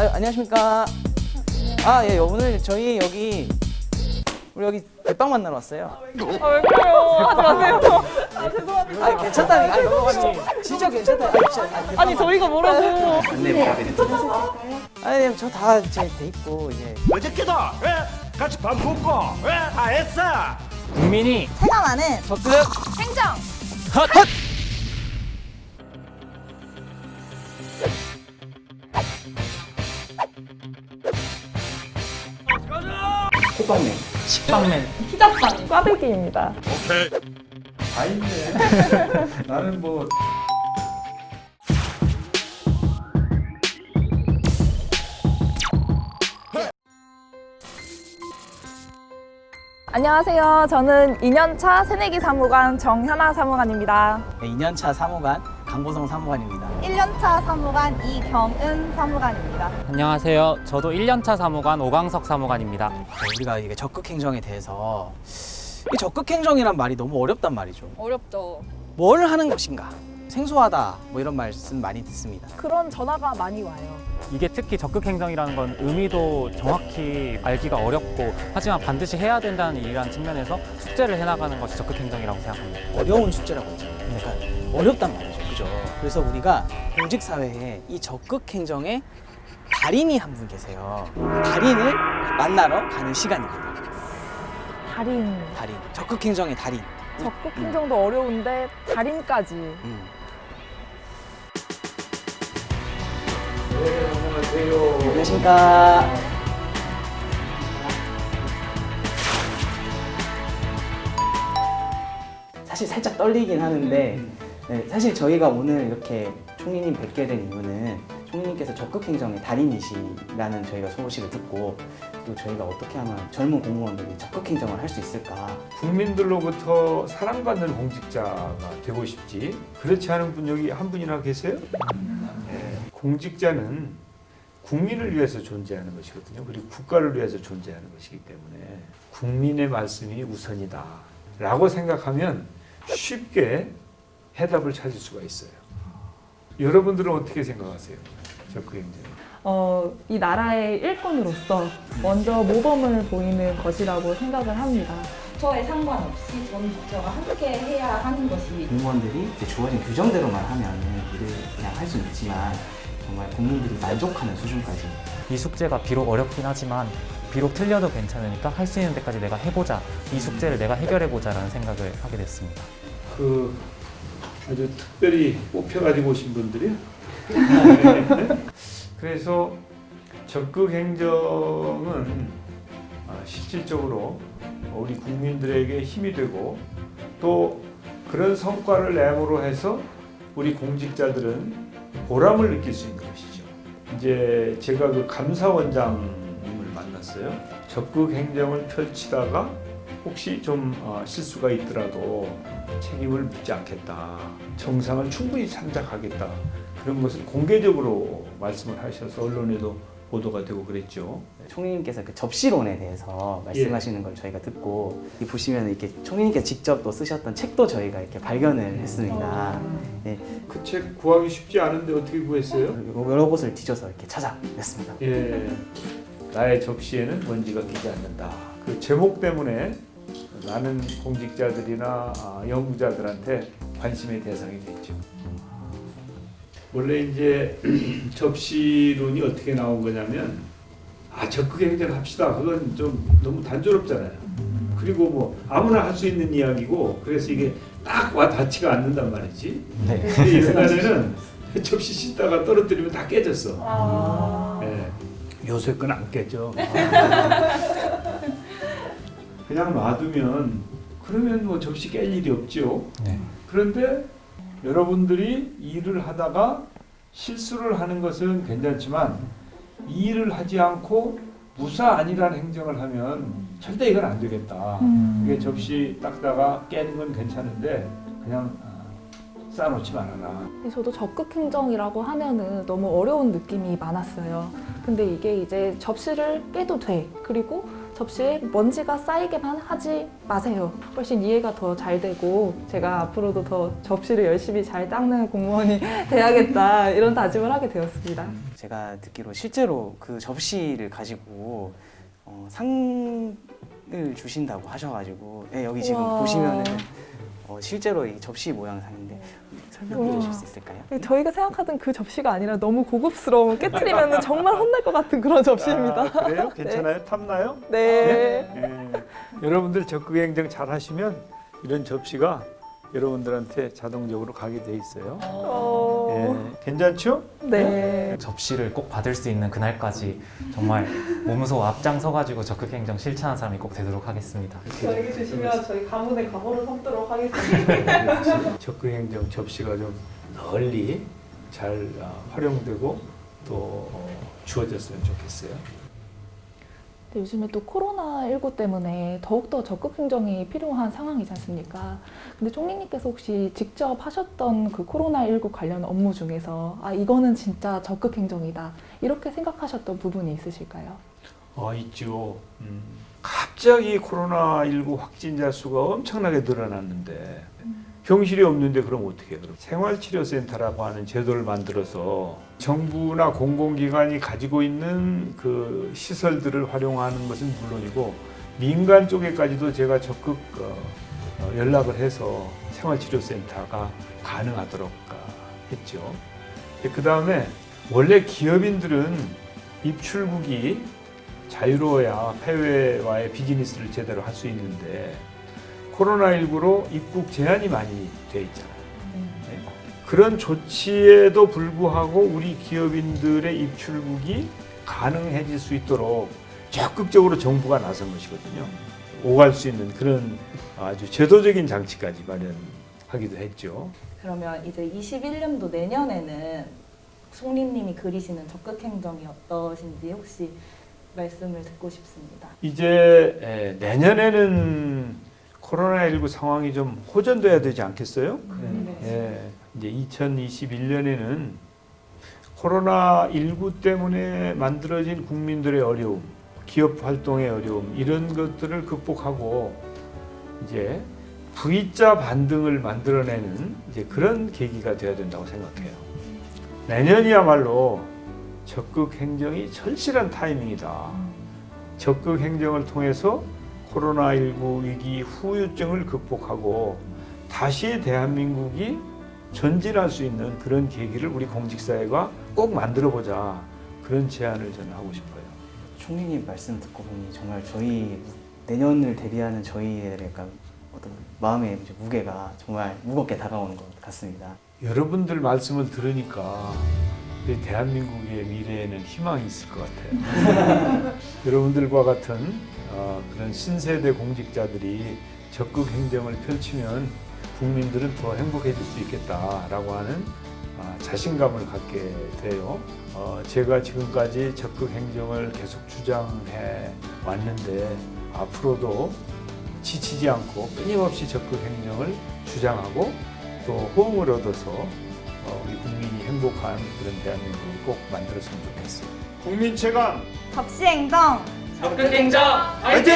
아, 안녕하십니까. 아, 예, 오늘 저희 여기 우리 여기 대빵 만나러 왔어요. 아, 왜 그래요? 하지 마세요. 아, 죄송합니다. 아, 괜찮다니까. 아니, 넘어가지. 진짜 괜찮다. 아니, 진짜. 아니, 대빵 아니, 저희가 뭐라고. 안내 부탁드립니다. 아니, 저 다 이제 돼 있고 이제 어저께도 왜 같이 밥 먹고 왜 다 했어? 국민이 체감하는 적극 행정 헛 헛. 호빵맨. 식빵맨 피자빵 꽈배기입니다. 다 있네. 나는 뭐 안녕하세요. 저는 2년차 새내기 사무관 정현아 사무관입니다. 네, 2년차 사무관 강보성 사무관입니다. 1년차 사무관 이경은 사무관입니다. 안녕하세요. 저도 1년차 사무관 오광석 사무관입니다. 네, 우리가 이게 적극 행정에 대해서 이 적극 행정이란 말이 너무 어렵단 말이죠. 어렵죠. 뭘 하는 것인가? 생소하다. 뭐 이런 말씀 많이 듣습니다. 그런 전화가 많이 와요. 이게 특히 적극 행정이라는 건 의미도 정확히 알기가 어렵고 하지만 반드시 해야 된다는 일이라는 측면에서 숙제를 해나가는 것이 적극 행정이라고 생각합니다. 어려운 숙제라고 했죠. 그러니까 어렵단 말이죠. 그죠? 그래서 우리가 공직 사회에 이 적극 행정의 달인이 한 분 계세요. 달인을 만나러 가는 시간입니다. 달인. 달인. 적극 행정의 달인. 적극 행정도 어려운데 달인까지. 음. 네, 안녕하세요. 안녕하십니까. 사실 살짝 떨리긴 하는데 네, 사실 저희가 오늘 이렇게 총리님 뵙게 된 이유는 총리님께서 적극행정의 달인이시라는 저희가 소식을 듣고 또 저희가 어떻게 하면 젊은 공무원들이 적극행정을 할 수 있을까 국민들로부터 사랑받는 공직자가 되고 싶지. 그렇지 않은 분 여기 한 분이나 계세요? 네, 공직자는 국민을 위해서 존재하는 것이거든요. 그리고 국가를 위해서 존재하는 것이기 때문에 국민의 말씀이 우선이다. 라고 생각하면 쉽게 해답을 찾을 수가 있어요. 여러분들은 어떻게 생각하세요? 적극행정. 어, 이 나라의 일꾼으로서 먼저 모범을 보이는 것이라고 생각을 합니다. 저에 상관없이 전 국가가 함께 해야 하는 것이 공무원들이 이제 주어진 규정대로만 하면 일을 그냥 할 수는 있지만 정말 국민들이 만족하는 수준까지 이 숙제가 비록 어렵긴 하지만 비록 틀려도 괜찮으니까 할 수 있는 데까지 내가 해보자. 이 숙제를 내가 해결해보자라는 생각을 하게 됐습니다. 그 아주 특별히 뽑혀가지고 오신 분들이요. 네. 그래서 적극 행정은 아, 실질적으로 우리 국민들에게 힘이 되고 또 그런 성과를 내므로 해서 우리 공직자들은 보람을 느낄 수 있는 것이죠. 이제 제가 그 감사원장 만났어요. 적극 행정을 펼치다가 혹시 좀 어, 실수가 있더라도 책임을 묻지 않겠다. 정상을 충분히 참작하겠다. 그런 것을 공개적으로 말씀을 하셔서 언론에도 보도가 되고 그랬죠. 총리님께서 그 접시론에 대해서 말씀하시는 걸 저희가 듣고 이 보시면 이렇게 총리님께서 직접 또 쓰셨던 책도 저희가 이렇게 발견을 했습니다. 네, 그책 구하기 쉽지 않은데 어떻게 구했어요? 여러 곳을 뒤져서 이렇게 찾아냈습니다. 예. 나의 접시에는 먼지가 끼지 않는다. 그 제목 때문에 많은 공직자들이나 아, 연구자들한테 관심의 대상이 됐죠. 원래 이제 접시론이 어떻게 나온 거냐면 아 적극 행정 합시다. 그건 좀 너무 단조롭잖아요. 그리고 뭐 아무나 할 수 있는 이야기고 그래서 이게 딱 와 닿지가 않는단 말이지. 네. 근데 옛날에는 접시 씻다가 떨어뜨리면 다 깨졌어. 예. 요새 건 안 깨져. 그냥 놔두면 그러면 뭐 접시 깰 일이 없죠. 네. 그런데 여러분들이 일을 하다가 실수를 하는 것은 괜찮지만 이 일을 하지 않고 무사 안일한 행정을 하면 절대 이건 안 되겠다. 이게 접시 닦다가 깨는 건 괜찮은데 그냥 아, 쌓아놓지 말아라. 저도 적극 행정이라고 하면은 너무 어려운 느낌이 많았어요. 근데 이게 이제 접시를 깨도 돼. 그리고 접시에 먼지가 쌓이게만 하지 마세요. 훨씬 이해가 더 잘 되고 제가 앞으로도 더 접시를 열심히 잘 닦는 공무원이 돼야겠다 이런 다짐을 하게 되었습니다. 제가 듣기로 실제로 그 접시를 가지고 어, 상을 주신다고 하셔가지고 네, 여기 지금 우와. 보시면은 어, 실제로 이 접시 모양 상인데 설명해 주실. 수 있을까요? 저희가 생각하던 그 접시가 아니라 너무 고급스러운 깨트리면 정말 혼날 것 같은 그런 접시입니다. 아, 그래요? 괜찮아요? 탐나요? 네. 예. 여러분들 적극 행정 잘 하시면 이런 접시가 여러분들한테 자동적으로 가게 돼 있어요. 어... 예. 괜찮죠? 네. 접시를 꼭 받을 수 있는 그날까지 정말 몸소 앞장서 가지고 적극 행정 실천하는 사람이 꼭 되도록 하겠습니다. 저에게 주시면 저희 가문의 가보를 삼도록 하겠습니다. 적극 행정 접시가 좀 널리 잘 아, 활용되고 또 어, 주어졌으면 좋겠어요. 근데 요즘에 또 코로나19 때문에 더욱더 적극 행정이 필요한 상황이지 않습니까? 근데 총리님께서 혹시 직접 하셨던 그 코로나19 관련 업무 중에서 아, 이거는 진짜 적극 행정이다. 이렇게 생각하셨던 부분이 있으실까요? 어, 있죠. 음. 갑자기 코로나19 확진자 수가 엄청나게 늘어났는데 병실이 없는데 그럼 어떻게 해요? 생활치료센터라고 하는 제도를 만들어서 정부나 공공기관이 가지고 있는 그 시설들을 활용하는 것은 물론이고 민간 쪽에까지도 제가 적극 어, 어, 연락을 해서 생활치료센터가 가능하도록 어, 했죠. 그 다음에 원래 기업인들은 입출국이 자유로워야 해외와의 비즈니스를 제대로 할 수 있는데 코로나19로 입국 제한이 많이 돼 있잖아요. 네. 그런 조치에도 불구하고 우리 기업인들의 입출국이 가능해질 수 있도록 적극적으로 정부가 나선 것이거든요. 오갈 수 있는 그런 아주 제도적인 장치까지 마련하기도 했죠. 그러면 이제 21년도 내년에는 송림님이 그리시는 적극 행정이 어떠신지 혹시 말씀을 듣고 싶습니다. 이제 에, 내년에는 코로나19 상황이 좀 호전돼야 되지 않겠어요? 예, 이제 2021년에는 코로나19 때문에 만들어진 국민들의 어려움, 기업 활동의 어려움 이런 것들을 극복하고 이제 V자 반등을 만들어내는 이제 그런 계기가 되어야 된다고 생각해요. 내년이야말로 적극 행정이 절실한 타이밍이다. 적극 행정을 통해서 코로나19 위기 후유증을 극복하고 다시 대한민국이 전진할 수 있는 그런 계기를 우리 공직사회가 꼭 만들어 보자. 그런 제안을 저는 하고 싶어요. 총리님 말씀 듣고 보니 정말 저희 내년을 대비하는 저희의 약간 어떤 마음의 무게가 정말 무겁게 다가오는 것 같습니다. 여러분들 말씀을 들으니까 우리 대한민국의 미래에는 희망이 있을 것 같아요. 여러분들과 같은 어, 그런 신세대 공직자들이 적극 행정을 펼치면 국민들은 더 행복해질 수 있겠다라고 하는 아, 자신감을 갖게 돼요. 어, 제가 지금까지 적극 행정을 계속 주장해 왔는데 앞으로도 지치지 않고 끊임없이 적극 행정을 주장하고 또 호응을 얻어서 어, 우리 국민이 행복한 그런 대한민국을 꼭 만들었으면 좋겠어요. 국민 최강 접시 행정 화이팅!